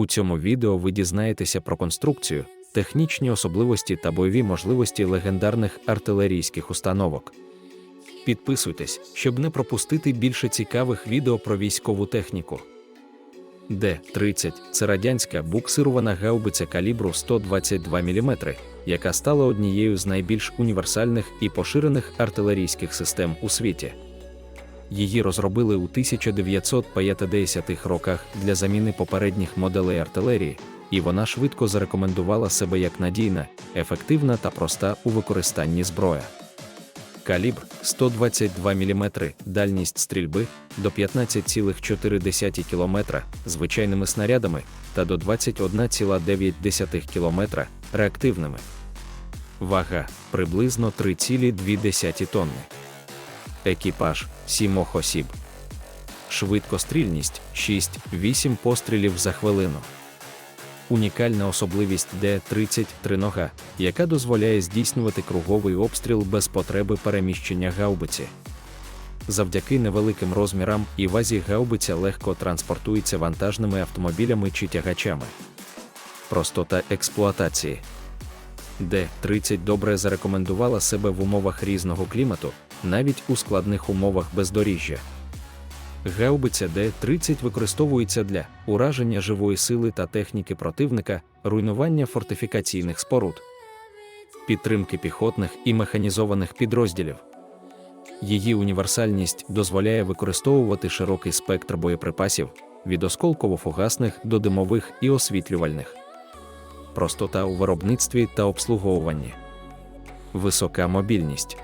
У цьому відео ви дізнаєтеся про конструкцію, технічні особливості та бойові можливості легендарних артилерійських установок. Підписуйтесь, щоб не пропустити більше цікавих відео про військову техніку. Д-30 це радянська буксирована гаубиця калібру 122 мм, яка стала однією з найбільш універсальних і поширених артилерійських систем у світі. Її розробили у 1950-х роках для заміни попередніх моделей артилерії, і вона швидко зарекомендувала себе як надійна, ефективна та проста у використанні зброя. Калібр 122 мм, дальність стрільби до 15,4 км звичайними снарядами та до 21,9 км реактивними. Вага приблизно 3,2 тонни. Екіпаж 7 осіб. Швидкострільність 6-8 пострілів за хвилину. Унікальна особливість Д-30 тринога, яка дозволяє здійснювати круговий обстріл без потреби переміщення гаубиці. Завдяки невеликим розмірам і вазі гаубиця легко транспортується вантажними автомобілями чи тягачами. Простота експлуатації. Д-30 добре зарекомендувала себе в умовах різного клімату, навіть у складних умовах бездоріжжя. Гаубиця Д-30 використовується для ураження живої сили та техніки противника, руйнування фортифікаційних споруд, підтримки піхотних і механізованих підрозділів. Її універсальність дозволяє використовувати широкий спектр боєприпасів від осколково-фугасних до димових і освітлювальних, простота у виробництві та обслуговуванні, висока мобільність,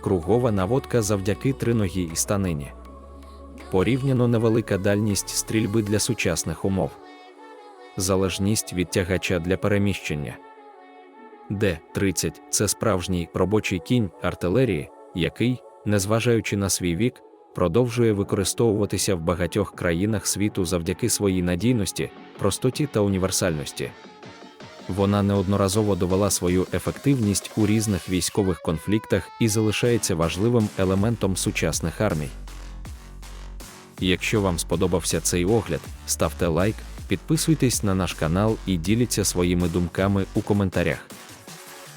кругова наводка завдяки триногі і станині порівняно невелика дальність стрільби для сучасних умов, залежність від тягача для переміщення. Д-30 це справжній робочий кінь артилерії, який, незважаючи на свій вік, продовжує використовуватися в багатьох країнах світу завдяки своїй надійності, простоті та універсальності. Вона неодноразово довела свою ефективність у різних військових конфліктах і залишається важливим елементом сучасних армій. Якщо вам сподобався цей огляд, ставте лайк, підписуйтесь на наш канал і діліться своїми думками у коментарях.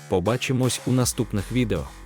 Побачимось у наступних відео.